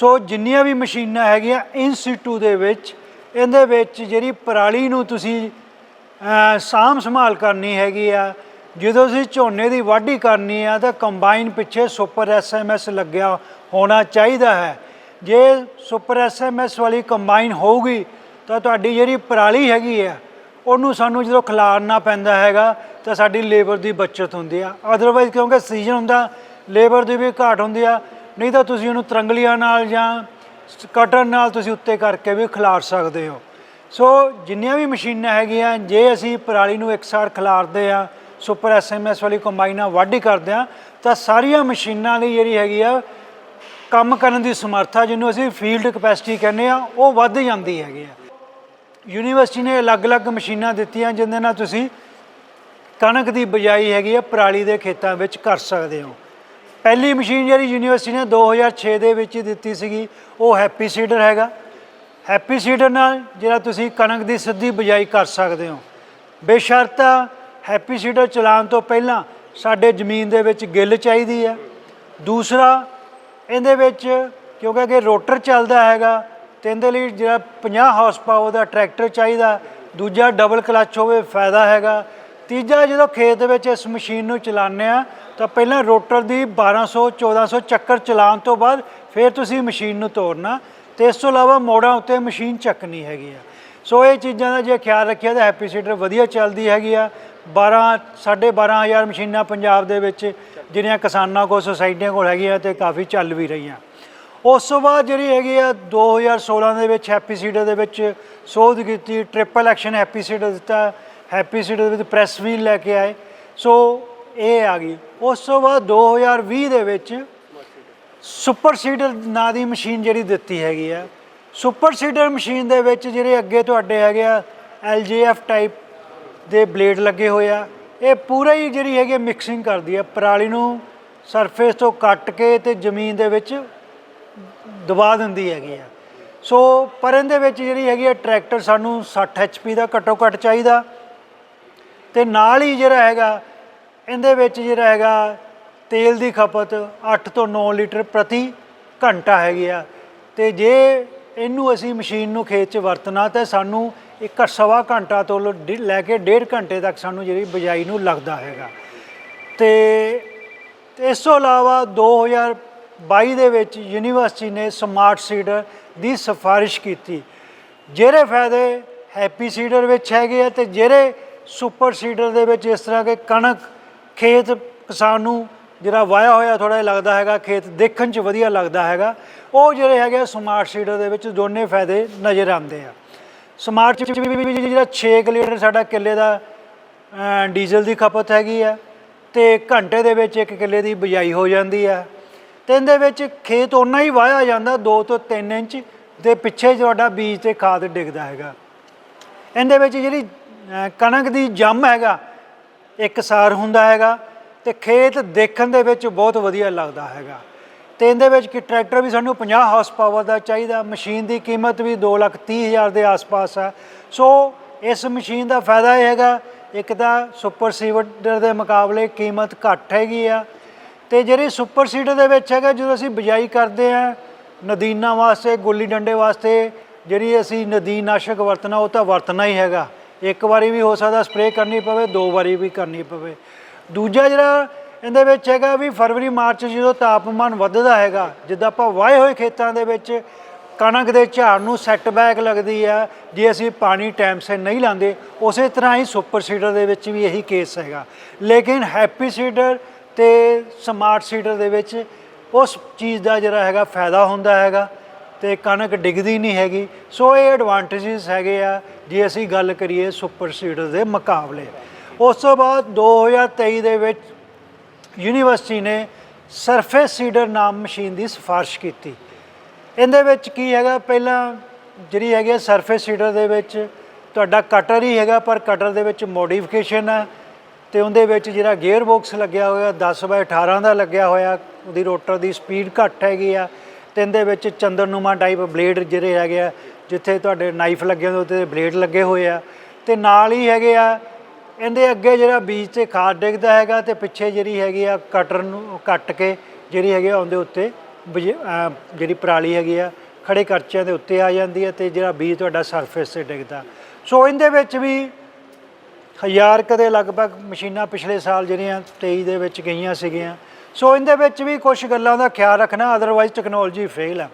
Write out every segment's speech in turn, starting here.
ਸੋ ਜਿੰਨੀਆਂ ਵੀ ਮਸ਼ੀਨਾਂ ਹੈਗੀਆਂ ਇੰਸਟੀਟਿਊਟ ਦੇ ਵਿੱਚ ਇਹਦੇ ਵਿੱਚ ਜਿਹੜੀ ਪਰਾਲੀ ਨੂੰ ਤੁਸੀਂ ਅਹ, ਸਾਂਭ ਸੰਭਾਲ ਕਰਨੀ ਹੈਗੀ ਆ ਜਦੋਂ ਤੁਸੀਂ ਝੋਨੇ ਦੀ ਵਾਢੀ ਕਰਨੀ ਆ ਤਾਂ ਕੰਬਾਈਨ ਪਿੱਛੇ ਸੁਪਰ ਐਸਐਮਐਸ ਲੱਗਿਆ ਹੋਣਾ ਚਾਹੀਦਾ ਹੈ। ਜੇ ਸੁਪਰ ਐਸਐਮਐਸ ਵਾਲੀ ਕੰਬਾਈਨ ਹੋਊਗੀ ਤਾਂ ਤੁਹਾਡੀ ਜਿਹੜੀ ਪਰਾਲੀ ਹੈਗੀ ਆ ਉਹਨੂੰ ਸਾਨੂੰ ਜਦੋਂ ਖਿਲਾਰਨਾ ਪੈਂਦਾ ਹੈਗਾ ਤਾਂ ਸਾਡੀ ਲੇਬਰ ਦੀ ਬਚਤ ਹੁੰਦੀ ਆ। ਅਦਰਵਾਈਜ਼ ਕਿਉਂਕਿ ਸੀਜ਼ਨ ਹੁੰਦਾ ਲੇਬਰ ਦੀ ਵੀ ਘਾਟ ਹੁੰਦੀ ਆ ਨਹੀਂ ਤਾਂ ਤੁਸੀਂ ਉਹਨੂੰ ਤਰੰਗਲੀਆਂ ਨਾਲ ਜਾਂ ਕਟਰ ਨਾਲ ਤੁਸੀਂ ਉੱਤੇ ਕਰਕੇ ਵੀ ਖਿਲਾਰ ਸਕਦੇ ਹੋ। ਸੋ ਜਿੰਨੀਆਂ ਵੀ ਮਸ਼ੀਨਾਂ ਹੈਗੀਆਂ, ਜੇ ਅਸੀਂ ਪਰਾਲੀ ਨੂੰ ਇੱਕਸਾਰ ਖਿਲਾਰਦੇ ਆ ਸੁਪਰ ਐਸਐਮਐਸ ਵਾਲੀ ਕੰਬਾਈਨਾਂ ਵਾਢੀ ਕਰਦੇ ਆ ਤਾਂ ਸਾਰੀਆਂ ਮਸ਼ੀਨਾਂ ਦੀ ਜਿਹੜੀ ਹੈਗੀ ਆ, ਕੰਮ ਕਰਨ ਦੀ ਸਮਰੱਥਾ ਜਿਹਨੂੰ ਅਸੀਂ ਫੀਲਡ ਕਪੈਸਿਟੀ ਕਹਿੰਦੇ ਆ ਉਹ ਵੱਧ ਜਾਂਦੀ ਹੈਗੀ ਆ। ਯੂਨੀਵਰਸਿਟੀ ਨੇ ਅਲੱਗ-ਅਲੱਗ ਮਸ਼ੀਨਾਂ ਦਿੱਤੀਆਂ ਜਿਨ੍ਹਾਂ ਨਾਲ ਤੁਸੀਂ ਕਣਕ ਦੀ ਬਜਾਈ ਹੈਗੀ ਆ, ਪਰਾਲੀ ਦੇ ਖੇਤਾਂ ਵਿੱਚ ਕਰ ਸਕਦੇ ਹੋ। ਪਹਿਲੀ ਮਸ਼ੀਨ ਜਿਹੜੀ ਯੂਨੀਵਰਸਿਟੀ ਨੇ 2006 ਦੇ ਵਿੱਚ ਦਿੱਤੀ ਸੀਗੀ, ਉਹ ਹੈਪੀ ਸੀਡਰ ਹੈਗਾ। ਹੈਪੀ ਸੀਡਰ ਨਾਲ ਜਿਹੜਾ ਤੁਸੀਂ ਕਣਕ ਦੀ ਸਿੱਧੀ ਬਜਾਈ ਕਰ ਸਕਦੇ ਹੋ। ਬੇਸ਼ਰਤਾ ਹੈਪੀ ਸੀਡਰ ਚਲਾਉਣ ਤੋਂ ਪਹਿਲਾਂ ਸਾਡੇ ਜ਼ਮੀਨ ਦੇ ਵਿੱਚ ਗਿੱਲ ਚਾਹੀਦੀ ਹੈ। ਦੂਸਰਾ, ਇਹਦੇ ਵਿੱਚ ਕਿਉਂਕਿ ਅੱਗੇ ਰੋਟਰ ਚੱਲਦਾ ਹੈਗਾ, ਤੇ ਇਹਦੇ ਲਈ ਜਿਹੜਾ 50 ਹਾਰਸ ਪਾਵਰ ਦਾ ਟਰੈਕਟਰ ਚਾਹੀਦਾ, ਦੂਜਾ ਡਬਲ ਕਲਚ ਹੋਵੇ, ਫਾਇਦਾ ਹੈਗਾ। ਤੀਜਾ ਜਦੋਂ ਖੇਤ ਵਿੱਚ ਇਸ ਮਸ਼ੀਨ ਨੂੰ ਚਲਾਉਂਦੇ ਆ ਤਾਂ ਪਹਿਲਾਂ ਰੋਟਰ ਦੀ 1200 1400 ਚੱਕਰ ਚਲਾਉਣ ਤੋਂ ਬਾਅਦ ਫਿਰ ਤੁਸੀਂ ਮਸ਼ੀਨ ਨੂੰ ਤੋੜਨਾ ਤੇ ਇਸ ਤੋਂ ਇਲਾਵਾ ਮੋੜਾਂ ਉੱਤੇ ਮਸ਼ੀਨ ਚੱਕਣੀ ਹੈਗੀ ਆ। ਸੋ ਇਹ ਚੀਜ਼ਾਂ ਦਾ ਜੇ ਖਿਆਲ ਰੱਖਿਆ ਤਾਂ ਹੈਪੀ ਸੀਡਰ ਵਧੀਆ ਚੱਲਦੀ ਹੈਗੀ ਆ। 12 12500 ਮਸ਼ੀਨਾਂ ਪੰਜਾਬ ਦੇ ਵਿੱਚ ਜਿਹੜੀਆਂ ਕਿਸਾਨਾਂ ਕੋਲ, ਸੁਸਾਇਟੀਆਂ ਕੋਲ ਹੈਗੀਆਂ ਤੇ ਕਾਫੀ ਚੱਲ ਵੀ ਰਹੀਆਂ। ਉਸ ਤੋਂ ਬਾਅਦ ਜਿਹੜੀ ਹੈਗੀ ਆ 2016 ਦੇ ਵਿੱਚ ਹੈਪੀ ਸੀਡਰ ਦੇ ਵਿੱਚ ਸੋਧ ਕੀਤੀ ਟ੍ਰਿਪਲ ਐਕਸ਼ਨ ਹੈਪੀ ਸੀਡਰ ਦਿੱਤਾ। ਹੈਪੀ ਸੀਡਰ ਦੇ ਵਿੱਚ ਪ੍ਰੈਸ ਵੀ ਲੈ ਕੇ ਆਏ। ਸੋ ਇਹ ਆ ਗਈ। ਉਸ ਤੋਂ ਬਾਅਦ 2020 ਦੇ ਵਿੱਚ ਸੁਪਰ ਸੀਡਰ ਨਾਂ ਦੀ ਮਸ਼ੀਨ ਜਿਹੜੀ ਦਿੱਤੀ ਹੈਗੀ ਆ। ਸੁਪਰ ਸੀਡਰ ਮਸ਼ੀਨ ਦੇ ਵਿੱਚ ਜਿਹੜੇ ਅੱਗੇ ਤੁਹਾਡੇ ਹੈਗੇ ਆ ਐਲਜੀਐਫ ਟਾਈਪ ਦੇ ਬਲੇਡ ਲੱਗੇ ਹੋਏ ਆ। ਇਹ ਪੂਰਾ ਹੀ ਜਿਹੜੀ ਹੈਗੀ ਮਿਕਸਿੰਗ ਕਰਦੀ ਆ। ਪਰਾਲੀ ਨੂੰ ਸਰਫੇਸ ਤੋਂ ਕੱਟ ਕੇ ਤੇ ਜ਼ਮੀਨ ਦੇ ਵਿੱਚ ਦਬਾ ਦਿੰਦੀ ਹੈਗੀ ਆ। ਸੋ ਪਰ ਇਹਦੇ ਵਿੱਚ ਜਿਹੜੀ ਹੈਗੀ ਆ ਟਰੈਕਟਰ ਸਾਨੂੰ 60 HP ਦਾ ਘੱਟੋ ਘੱਟ ਚਾਹੀਦਾ। ਤੇ ਨਾਲ ਹੀ ਜਿਹੜਾ ਹੈਗਾ, ਇਹਦੇ ਵਿੱਚ ਜਿਹੜਾ ਹੈਗਾ ਤੇਲ ਦੀ ਖਪਤ 8 ਤੋਂ 9 ਲੀਟਰ ਪ੍ਰਤੀ ਘੰਟਾ ਹੈਗੀ ਆ। ਤੇ ਜੇ ਇਹਨੂੰ ਅਸੀਂ ਮਸ਼ੀਨ ਨੂੰ ਖੇਤ 'ਚ ਵਰਤਣਾ ਤਾਂ ਸਾਨੂੰ ਇੱਕ ਸਵਾ ਘੰਟਾ ਤੋਂ ਲ- ਲੈ ਕੇ ਡੇਢ ਘੰਟੇ ਤੱਕ ਸਾਨੂੰ ਜਿਹੜੀ ਬਜਾਈ ਨੂੰ ਲੱਗਦਾ ਹੈਗਾ। ਤੇ ਤੇ ਇਸ ਤੋਂ ਇਲਾਵਾ 2022 ਦੇ ਵਿੱਚ ਯੂਨੀਵਰਸਿਟੀ ਨੇ ਸਮਾਰਟ ਸੀਡਰ ਦੀ ਸਿਫਾਰਿਸ਼ ਕੀਤੀ। ਜਿਹੜੇ ਫਾਇਦੇ ਹੈਪੀ ਸੀਡਰ ਵਿੱਚ ਹੈਗੇ ਆ ਤੇ ਜਿਹੜੇ ਸੁਪਰ ਸੀਡਰ ਦੇ ਵਿੱਚ ਇਸ ਤਰ੍ਹਾਂ ਕਿ ਕਣਕ, ਖੇਤ ਕਿਸਾਨ ਨੂੰ ਜਿਹੜਾ ਵਾਇਆ ਹੋਇਆ ਥੋੜਾ ਜਿਹਾ ਲੱਗਦਾ ਹੈਗਾ, ਖੇਤ ਦੇਖਣ 'ਚ ਵਧੀਆ ਲੱਗਦਾ ਹੈਗਾ। ਉਹ ਜਿਹੜੇ ਹੈਗੇ ਆ ਸਮਾਰਟ ਸੀਡਰ ਦੇ ਵਿੱਚ ਦੋਨੇ ਫਾਇਦੇ ਨਜ਼ਰ ਆਉਂਦੇ ਆ। ਸਮਾਰਟ ਚ ਵੀ ਜਿਹੜਾ 6 ਲੀਟਰ ਸਾਡਾ ਕਿੱਲੇ ਦਾ ਡੀਜ਼ਲ ਦੀ ਖਪਤ ਹੈਗੀ ਆ ਤੇ ਘੰਟੇ ਦੇ ਵਿੱਚ ਇੱਕ ਕਿੱਲੇ ਦੀ ਬਿਜਾਈ ਹੋ ਜਾਂਦੀ ਆ। ਤੇ ਇਹਦੇ ਵਿੱਚ ਖੇਤ ਓਨਾ ਹੀ ਵਾਇਆ ਜਾਂਦਾ 2 ਤੋਂ 3 ਇੰਚ ਦੇ ਪਿੱਛੇ ਤੁਹਾਡਾ ਬੀਜ ਤੇ ਖਾਦ ਡਿੱਗਦਾ ਹੈਗਾ। ਇਹਦੇ ਵਿੱਚ ਜਿਹੜੀ ਕਣਕ ਦੀ ਜੰਮ ਹੈਗਾ, ਇੱਕ ਸਾਰ ਹੁੰਦਾ ਹੈਗਾ ਤੇ ਖੇਤ ਦੇਖਣ ਦੇ ਵਿੱਚ ਬਹੁਤ ਵਧੀਆ ਲੱਗਦਾ ਹੈਗਾ। ਤੇ ਇਹਦੇ ਵਿੱਚ ਕਿ ਟਰੈਕਟਰ ਵੀ ਸਾਨੂੰ 50 ਹਾਰਸ ਪਾਵਰ ਦਾ ਚਾਹੀਦਾ, ਮਸ਼ੀਨ ਦੀ ਕੀਮਤ ਵੀ 2 ਲੱਖ ਤੀਹ ਹਜ਼ਾਰ ਦੇ ਆਸ-ਪਾਸ ਆ। ਸੋ ਇਸ ਮਸ਼ੀਨ ਦਾ ਫਾਇਦਾ ਇਹ ਹੈਗਾ, ਇੱਕ ਤਾਂ ਸੁਪਰ ਸੀਡਰ ਦੇ ਮੁਕਾਬਲੇ ਕੀਮਤ ਘੱਟ ਹੈਗੀ ਆ ਤੇ ਜਿਹੜੀ ਸੁਪਰ ਸੀਡਰ ਦੇ ਵਿੱਚ ਹੈਗਾ, ਜਦੋਂ ਅਸੀਂ ਬਿਜਾਈ ਕਰਦੇ ਆ, ਨਦੀਨਾਂ ਵਾਸਤੇ, ਗੁੱਲੀ ਡੰਡੇ ਵਾਸਤੇ, ਜਿਹੜੀ ਅਸੀਂ ਨਦੀਨ ਨਾਸ਼ਕ ਵਰਤਣਾ, ਉਹ ਤਾਂ ਵਰਤਣਾ ਹੀ ਹੈਗਾ। ਇੱਕ ਵਾਰੀ ਵੀ ਹੋ ਸਕਦਾ ਸਪਰੇਅ ਕਰਨੀ ਪਵੇ, ਦੋ ਵਾਰੀ ਵੀ ਕਰਨੀ ਪਵੇ। ਦੂਜਾ ਜਿਹੜਾ ਇਹਦੇ ਵਿੱਚ ਹੈਗਾ ਵੀ ਫਰਵਰੀ, ਮਾਰਚ ਜਦੋਂ ਤਾਪਮਾਨ ਵੱਧਦਾ ਹੈਗਾ, ਜਿੱਦਾਂ ਆਪਾਂ ਵਾਏ ਹੋਏ ਖੇਤਾਂ ਦੇ ਵਿੱਚ, ਕਣਕ ਦੇ ਝਾੜ ਨੂੰ ਸੈਟਬੈਕ ਲੱਗਦੀ ਆ, ਜੇ ਅਸੀਂ ਪਾਣੀ ਟਾਈਮ ਸਿਰ ਨਹੀਂ ਲਾਉਂਦੇ, ਉਸੇ ਤਰ੍ਹਾਂ ਹੀ ਸੁਪਰ ਸੀਡਰ ਦੇ ਵਿੱਚ ਵੀ ਇਹੀ ਕੇਸ ਹੈਗਾ। ਲੇਕਿਨ ਹੈਪੀ ਸੀਡਰ ਤੇ ਸਮਾਰਟ ਸੀਡਰ ਦੇ ਵਿੱਚ ਉਸ ਚੀਜ਼ ਦਾ ਜਿਹੜਾ ਹੈਗਾ ਫਾਇਦਾ ਹੁੰਦਾ ਹੈਗਾ। ਤੇ ਕਣਕ ਡਿੱਗਦੀ ਨਹੀਂ ਹੈਗੀ। ਸੋ ਇਹ ਐਡਵਾਂਟੇਜਸ ਹੈਗੇ ਆ, ਜੇ ਅਸੀਂ ਗੱਲ ਕਰੀਏ ਸੁਪਰ ਸੀਡਰ ਦੇ ਮੁਕਾਬਲੇ। ਉਸ ਤੋਂ ਬਾਅਦ 2023 ਦੇ ਵਿੱਚ ਯੂਨੀਵਰਸਿਟੀ ਨੇ ਸਰਫੇਸ ਸੀਡਰ ਨਾਮ ਮਸ਼ੀਨ ਦੀ ਸਿਫਾਰਿਸ਼ ਕੀਤੀ। ਇਹਦੇ ਵਿੱਚ ਕੀ ਹੈਗਾ? ਪਹਿਲਾਂ ਜਿਹੜੀ ਹੈਗੀ ਸਰਫੇਸ ਸੀਡਰ ਦੇ ਵਿੱਚ ਤੁਹਾਡਾ ਕਟਰ ਹੀ ਹੈਗਾ, ਪਰ ਕਟਰ ਦੇ ਵਿੱਚ ਮੋਡੀਫਿਕੇਸ਼ਨ ਹੈ ਤੇ ਉਹਦੇ ਵਿੱਚ ਜਿਹੜਾ ਗੇਅਰ ਬਾਕਸ ਲੱਗਿਆ ਹੋਇਆ 10 ਬਾਈ 18 ਦਾ ਲੱਗਿਆ ਹੋਇਆ, ਉਹਦੀ ਰੋਟਰ ਦੀ ਸਪੀਡ ਘੱਟ ਹੈਗੀ ਆ। ਤੇ ਇਹਦੇ ਵਿੱਚ ਚੰਦਰਨੁਮਾ ਟਾਈਪ ਬਲੇਡ ਜਿਹੜੇ ਹੈਗੇ ਆ, ਜਿੱਥੇ ਤੁਹਾਡੇ ਨਾਈਫ ਲੱਗੇ ਹੁੰਦੇ ਉੱਤੇ ਬਲੇਡ ਲੱਗੇ ਹੋਏ ਆ। ਤੇ ਨਾਲ ਹੀ ਹੈਗੇ ਆ, ਇਹਦੇ ਅੱਗੇ ਜਿਹੜਾ ਬੀਜ ਤੇ ਖਾਦ ਡਿੱਗਦਾ ਹੈਗਾ ਤੇ ਪਿੱਛੇ ਜਿਹੜੀ ਹੈਗੀ ਆ ਕਟਰ ਨੂੰ ਕੱਟ ਕੇ ਜਿਹੜੀ ਹੈਗੀ ਆ ਉਹਦੇ ਉੱਤੇ ਬਜ- ਜਿਹੜੀ ਪਰਾਲੀ ਹੈਗੀ ਆ ਖੜੇ ਕਰਚਿਆਂ ਦੇ ਉੱਤੇ ਆ ਜਾਂਦੀ ਹੈ ਤੇ ਜਿਹੜਾ ਬੀਜ ਤੁਹਾਡਾ ਸਰਫੇਸ ਤੇ ਡਿੱਗਦਾ। ਸੋ ਇਹਦੇ ਵਿੱਚ ਵੀ ਹਜ਼ਾਰ ਕਦੇ ਲਗਭਗ ਮਸ਼ੀਨਾਂ ਪਿਛਲੇ ਸਾਲ ਜਿਹੜੀਆਂ 23 ਦੇ ਵਿੱਚ ਗਈਆਂ ਸੀਗੀਆਂ। ਸੋ ਇਹਦੇ ਵਿੱਚ ਵੀ ਕੁਝ ਗੱਲਾਂ ਦਾ ਖਿਆਲ ਰੱਖਣਾ ਅਦਰਵਾਈਜ਼ ਟੈਕਨੋਲੋਜੀ ਫੇਲ ਹੈ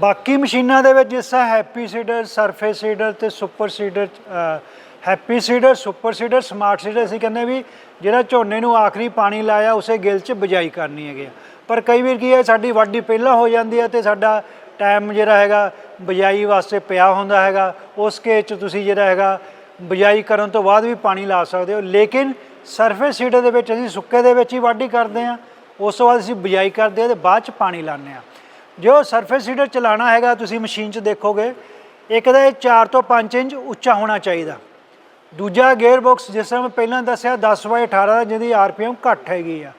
ਬਾਕੀ ਮਸ਼ੀਨਾਂ ਦੇ ਵਿੱਚ ਜਿਸ ਤਰ੍ਹਾਂ ਹੈਪੀ ਸੀਡਰ ਸਰਫੇਸ ਸੀਡਰ ਤੇ super seeder happy seeder super seeder smart seeder ਅਸੀਂ ਕਹਿੰਦੇ ਵੀ ਜਿਹੜਾ ਝੋਨੇ ਨੂੰ ਆਖਰੀ ਪਾਣੀ ਲਾਇਆ, ਉਸੇ ਗਿਲ 'ਚ ਬਿਜਾਈ ਕਰਨੀ ਹੈਗੀ ਆ। ਪਰ ਕਈ ਵਾਰ ਕੀ ਹੈ, ਸਾਡੀ ਵਾਢੀ ਪਹਿਲਾਂ ਹੋ ਜਾਂਦੀ ਹੈ ਤੇ ਸਾਡਾ ਟਾਈਮ ਜਿਹੜਾ ਹੈਗਾ, ਬਿਜਾਈ ਵਾਸਤੇ ਪਿਆ ਹੁੰਦਾ ਹੈਗਾ। ਉਸ ਕੇਸ 'ਚ ਤੁਸੀਂ ਜਿਹੜਾ ਹੈਗਾ, ਬਿਜਾਈ ਕਰਨ ਤੋਂ ਬਾਅਦ ਵੀ ਪਾਣੀ ਲਾ ਸਕਦੇ ਹੋ। ਲੇਕਿਨ ਸਰਫੇਸ ਸੀਡਰ ਦੇ ਵਿੱਚ ਅਸੀਂ ਸੁੱਕੇ ਦੇ ਵਿੱਚ ਹੀ ਵਾਢੀ ਕਰਦੇ ਹਾਂ। ਉਸ ਤੋਂ ਬਾਅਦ ਅਸੀਂ ਬਿਜਾਈ ਕਰਦੇ ਹਾਂ ਤੇ ਬਾਅਦ 'ਚ ਪਾਣੀ ਲਾਉਂਦੇ ਹਾਂ। ਜੋ ਸਰਫੇਸ ਸੀਡਰ ਚਲਾਉਣਾ ਹੈਗਾ, ਤੁਸੀਂ ਮਸ਼ੀਨ 'ਚ ਦੇਖੋਗੇ, ਇੱਕ ਤਾਂ ਇਹ 4 ਤੋਂ 5 ਇੰਚ ਉੱਚਾ ਹੋਣਾ ਚਾਹੀਦਾ। ਦੂਜਾ ਗੇਅਰ ਬਾਕਸ, ਜਿਸ ਤਰ੍ਹਾਂ ਮੈਂ ਪਹਿਲਾਂ ਦੱਸਿਆ 10 ਬਾਈ 18 ਦਾ ਜਿਹਦੀ ਆਰਪੀਐਮ ਘੱਟ ਹੈਗੀ ਆ।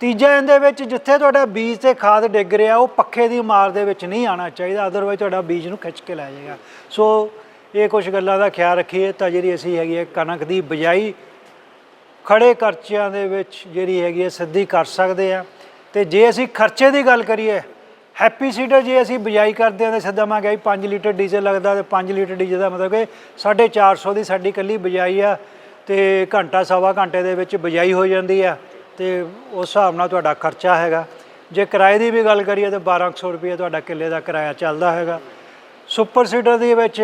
ਤੀਜਾ ਇਹਦੇ ਵਿੱਚ, ਜਿੱਥੇ ਤੁਹਾਡਾ ਬੀਜ ਤੇ ਖਾਦ ਡਿੱਗ ਰਿਹਾ, ਉਹ ਪੱਖੇ ਦੀ ਮਾਰ ਦੇ ਵਿੱਚ ਨਹੀਂ ਆਣਾ ਚਾਹੀਦਾ ਅਦਰਵਾਈਜ਼ ਤੁਹਾਡਾ ਬੀਜ ਨੂੰ ਖਿੱਚ ਕੇ ਲੈ ਜਾਏਗਾ। ਸੋ, ਇਹ ਕੁਝ ਗੱਲਾਂ ਦਾ ਖਿਆਲ ਰੱਖੀਏ, ਤਾਂ ਜਿਹੜੀ ਅਸੀਂ ਹੈਗੀ ਹੈ ਕਣਕ ਦੀ ਬਿਜਾਈ ਖੜੇ ਖਰਚਿਆਂ ਦੇ ਵਿੱਚ ਜਿਹੜੀ ਹੈਗੀ ਹੈ, ਸਿੱਧੀ ਕਰ ਸਕਦੇ ਆ ਤੇ ਜੇ ਅਸੀਂ ਖਰਚੇ ਦੀ ਗੱਲ ਕਰੀਏ, ਹੈਪੀ ਸੀਡਰ ਜੇ ਅਸੀਂ ਬਿਜਾਈ ਕਰਦੇ ਹਾਂ, ਤਾਂ ਸਿੱਧਾ ਮੈਂ ਕਿਹਾ 5 ਲੀਟਰ ਡੀਜ਼ਲ ਲੱਗਦਾ ਤੇ 5 ਲੀਟਰ ਡੀਜ਼ਲ ਦਾ ਮਤਲਬ ਕਿ 450 ਦੀ ਸਾਡੀ ਕੱਲੀ ਬਿਜਾਈ ਆ ਤੇ ਘੰਟਾ ਸਵਾ ਘੰਟੇ ਦੇ ਵਿੱਚ ਬਿਜਾਈ ਹੋ ਜਾਂਦੀ ਆ ਤੇ ਉਸ ਹਿਸਾਬ ਨਾਲ ਤੁਹਾਡਾ ਖਰਚਾ ਹੈਗਾ। ਜੇ ਕਿਰਾਏ ਦੀ ਵੀ ਗੱਲ ਕਰੀਏ, ਤਾਂ 1200 ਰੁਪਏ ਤੁਹਾਡਾ ਕਿੱਲੇ ਦਾ ਕਿਰਾਇਆ ਚੱਲਦਾ ਹੈਗਾ। ਸੁਪਰ ਸੀਡਰ ਦੇ ਵਿੱਚ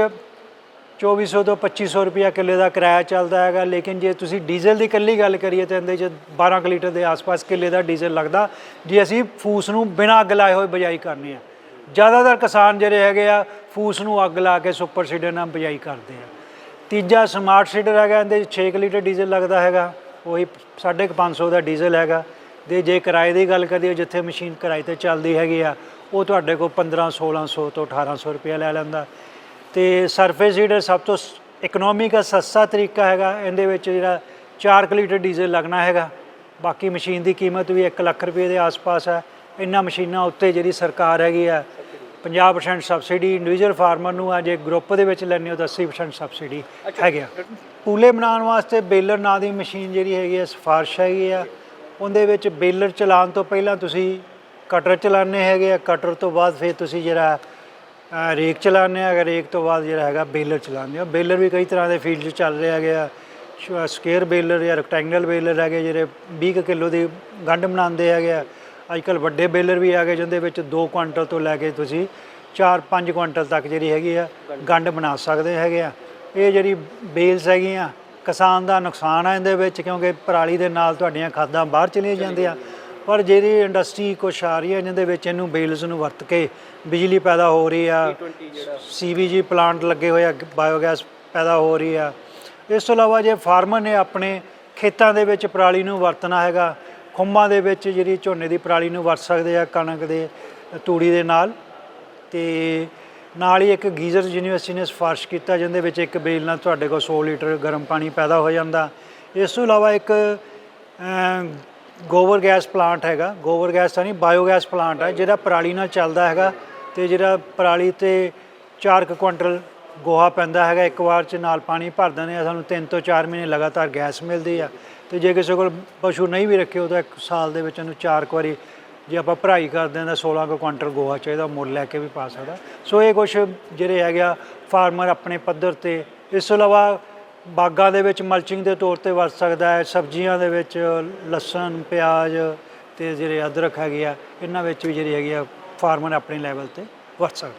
2400 ਤੋਂ 2500 ਰੁਪਿਆ ਕਿੱਲੇ ਦਾ ਕਿਰਾਇਆ ਚੱਲਦਾ ਹੈਗਾ, ਲੇਕਿਨ ਜੇ ਤੁਸੀਂ ਡੀਜ਼ਲ ਦੀ ਇਕੱਲੀ ਗੱਲ ਕਰੀਏ ਤਾਂ ਇਹਦੇ 'ਚ 12 ਕੁ ਲੀਟਰ ਦੇ ਆਸ-ਪਾਸ ਕਿੱਲੇ ਦਾ ਡੀਜ਼ਲ ਲੱਗਦਾ। ਜੇ ਅਸੀਂ ਫੂਸ ਨੂੰ ਬਿਨਾਂ ਅੱਗ ਲਾਏ ਹੋਏ ਬਿਜਾਈ ਕਰਨੀ ਆ ਜ਼ਿਆਦਾਤਰ ਕਿਸਾਨ ਜਿਹੜੇ ਹੈਗੇ ਆ, ਫੂਸ ਨੂੰ ਅੱਗ ਲਾ ਕੇ ਸੁਪਰ ਸੀਡਰ ਨਾਲ ਬਿਜਾਈ ਕਰਦੇ ਆ। ਤੀਜਾ ਸਮਾਰਟ ਸੀਡਰ ਹੈਗਾ, ਇਹਦੇ 'ਚ 6 ਕੁ ਲੀਟਰ ਡੀਜ਼ਲ ਲੱਗਦਾ ਹੈਗਾ। ਉਹੀ 550 ਦਾ ਡੀਜ਼ਲ ਹੈਗਾ। ਤੇ ਜੇ ਕਿਰਾਏ ਦੀ ਗੱਲ ਕਰੀਏ, ਜਿੱਥੇ ਮਸ਼ੀਨ ਕਿਰਾਏ ਤੇ ਚੱਲਦੀ ਹੈਗੀ ਆ, ਉਹ ਤੁਹਾਡੇ ਕੋਲ 15 1600 ਤੋਂ 1800 ਰੁਪਏ ਲੈ ਲੈਂਦਾ। ਤੇ ਸਰਫੇਸ ਹੀਟਰ ਸਭ ਤੋਂ ਇਕਨੋਮਿਕ ਸਸਤਾ ਤਰੀਕਾ ਹੈਗਾ ਇਹਦੇ ਵਿੱਚ ਜਿਹੜਾ 4 ਕੁ ਲੀਟਰ ਡੀਜ਼ਲ ਲੱਗਣਾ ਹੈਗਾ। ਬਾਕੀ ਮਸ਼ੀਨ ਦੀ ਕੀਮਤ ਵੀ 1 ਲੱਖ ਰੁਪਏ ਦੇ ਆਸ-ਪਾਸ ਹੈ ਇਹਨਾਂ ਮਸ਼ੀਨਾਂ ਉੱਤੇ ਜਿਹੜੀ ਸਰਕਾਰ ਹੈਗੀ ਆ 50% ਸਬਸਿਡੀ ਇੰਡੀਵਿਜੂਅਲ ਫਾਰਮਰ ਨੂੰ ਆ ਜੇ ਗਰੁੱਪ ਦੇ ਵਿੱਚ ਲੈਣੇ ਹੋ ਤਾਂ 80% ਸਬਸਿਡੀ ਹੈਗੀ ਪੂਲੇ ਬਣਾਉਣ ਵਾਸਤੇ ਬੇਲਰ ਨਾਂ ਦੀ ਮਸ਼ੀਨ ਜਿਹੜੀ ਹੈਗੀ ਆ ਸਿਫਾਰਿਸ਼ ਹੈਗੀ ਆ। ਉਹਦੇ ਵਿੱਚ ਬੇਲਰ ਚਲਾਉਣ ਤੋਂ ਪਹਿਲਾਂ ਤੁਸੀਂ ਕਟਰ ਚਲਾਣੇ ਹੈਗੇ ਆ। ਕਟਰ ਤੋਂ ਬਾਅਦ ਫਿਰ ਤੁਸੀਂ ਜਿਹੜਾ ਰੇਕ ਚਲਾਉਂਦੇ ਆ, ਅਗਰ ਰੇਕ ਤੋਂ ਬਾਅਦ ਜਿਹੜਾ ਹੈਗਾ ਬੇਲਰ ਚਲਾਉਂਦੇ ਆ। ਬੇਲਰ ਵੀ ਕਈ ਤਰ੍ਹਾਂ ਦੇ ਫੀਲਡ 'ਚ ਚੱਲ ਰਿਹਾ ਹੈਗੇ। ਆ ਸਕੁਅਰ ਬੇਲਰ ਜਾਂ ਰੈਕਟੈਂਗਲ ਬੇਲਰ ਹੈਗੇ ਜਿਹੜੇ 20 ਕੁ ਕਿਲੋ ਦੀ ਗੰਢ ਬਣਾਉਂਦੇ ਹੈਗੇ ਆ। ਅੱਜ ਕੱਲ ਵੱਡੇ ਬੇਲਰ ਵੀ ਆ ਗਏ ਜਿਹਦੇ ਵਿੱਚ 2 ਕੁਇੰਟਲ ਤੋਂ ਲੈ ਕੇ ਤੁਸੀਂ 4-5 ਕੁਇੰਟਲ ਤੱਕ ਜਿਹੜੀ ਹੈਗੀ ਆ ਗੰਢ ਬਣਾ ਸਕਦੇ ਹੈਗੇ ਆ। ਇਹ ਜਿਹੜੀ ਬੇਲਸ ਹੈਗੀਆਂ, ਕਿਸਾਨ ਦਾ ਨੁਕਸਾਨ ਆ ਇਹਦੇ ਵਿੱਚ ਕਿਉਂਕਿ ਪਰਾਲੀ ਦੇ ਨਾਲ ਤੁਹਾਡੀਆਂ ਖਾਦਾਂ ਬਾਹਰ ਚਲੀਆਂ ਜਾਂਦੀਆਂ। ਪਰ ਜਿਹੜੀ ਇੰਡਸਟਰੀ ਕੁਛ ਆ ਰਹੀ ਹੈ ਜਿਹਦੇ ਵਿੱਚ ਇਹਨੂੰ ਬੇਲਸ ਨੂੰ ਵਰਤ ਕੇ ਬਿਜਲੀ ਪੈਦਾ ਹੋ ਰਹੀ ਆ ਸੀਵੀਜੀ ਪਲਾਂਟ ਲੱਗੇ ਹੋਏ ਆ ਬਾਇਓਗੈਸ ਪੈਦਾ ਹੋ ਰਹੀ ਆ। ਇਸ ਤੋਂ ਇਲਾਵਾ ਜੇ ਫਾਰਮਰ ਨੇ ਆਪਣੇ ਖੇਤਾਂ ਦੇ ਵਿੱਚ ਪਰਾਲੀ ਨੂੰ ਵਰਤਣਾ ਹੈਗਾ ਖੁੰਬਾਂ ਦੇ ਵਿੱਚ ਜਿਹੜੀ ਝੋਨੇ ਦੀ ਪਰਾਲੀ ਨੂੰ ਵਰਤ ਸਕਦੇ ਆ ਕਣਕ ਦੇ ਤੂੜੀ ਦੇ ਨਾਲ। ਤੇ ਨਾਲ ਹੀ ਇੱਕ ਗੀਜ਼ਰ ਯੂਨੀਵਰਸਿਟੀ ਨੇ ਸਿਫਾਰਿਸ਼ ਕੀਤਾ ਜਿਹਦੇ ਵਿੱਚ ਇੱਕ ਬੇਲ ਨਾਲ ਤੁਹਾਡੇ ਕੋਲ 100 ਲੀਟਰ ਗਰਮ ਪਾਣੀ ਪੈਦਾ ਹੋ ਜਾਂਦਾ। ਇਸ ਤੋਂ ਇਲਾਵਾ ਇੱਕ ਗੋਬਰ ਗੈਸ ਪਲਾਂਟ ਹੈਗਾ। ਗੋਬਰ ਗੈਸ ਤਾਂ ਨਹੀਂ, ਬਾਇਓਗੈਸ ਪਲਾਂਟ ਹੈ ਜਿਹੜਾ ਪਰਾਲੀ ਨਾਲ ਚੱਲਦਾ ਹੈਗਾ ਤੇ ਜਿਹੜਾ ਪਰਾਲੀ ਤੇ 4 ਕੁ ਕੁਇੰਟਲ ਗੋਹਾ ਪੈਂਦਾ ਹੈਗਾ, ਇੱਕ ਵਾਰ ਚ ਨਾਲ ਪਾਣੀ ਭਰ ਦਿੰਦੇ ਆ, ਸਾਨੂੰ 3 ਤੋਂ 4 ਮਹੀਨੇ ਲਗਾਤਾਰ ਗੈਸ ਮਿਲਦੀ ਆ। ਤੇ ਜੇ ਕਿਸੇ ਕੋਲ ਪਸ਼ੂ ਨਹੀਂ ਵੀ ਰੱਖੇ ਉਹ ਤਾਂ ਇੱਕ ਸਾਲ ਦੇ ਵਿੱਚ ਉਹਨੂੰ 4 ਕੁ ਵਾਰੀ ਜੇ ਆਪਾਂ ਭਰਾਈ ਕਰਦੇ ਹਾਂ ਤਾਂ 16 ਕੁ ਕੁਇੰਟਲ ਗੋਹਾ ਚਾਹੀਦਾ ਮੁੱਲ ਲੈ ਕੇ ਵੀ ਪਾ ਸਕਦਾ। ਸੋ ਇਹ ਕੁਝ ਜਿਹੜੇ ਹੈਗੇ ਆ, ਫਾਰਮਰ ਆਪਣੇ ਪੱਧਰ ਤੇ, ਇਸ ਤੋਂ ਇਲਾਵਾ ਬਾਗਾਂ ਦੇ ਵਿੱਚ ਮਲਚਿੰਗ ਦੇ ਤੌਰ ਤੇ ਵਰਤ ਸਕਦਾ ਹੈ, ਸਬਜ਼ੀਆਂ ਦੇ ਵਿੱਚ ਲਸਣ, ਪਿਆਜ਼ ਤੇ ਜਿਹੜੇ ਅਦਰਕ ਹੈਗੇ ਆ, ਇਹਨਾਂ ਵਿੱਚ ਵੀ ਜਿਹੜੀ ਹੈਗੀ ਆ, ਫਾਰਮਰ ਆਪਣੇ ਲੈਵਲ ਤੇ ਵਰਤ ਸਕਦਾ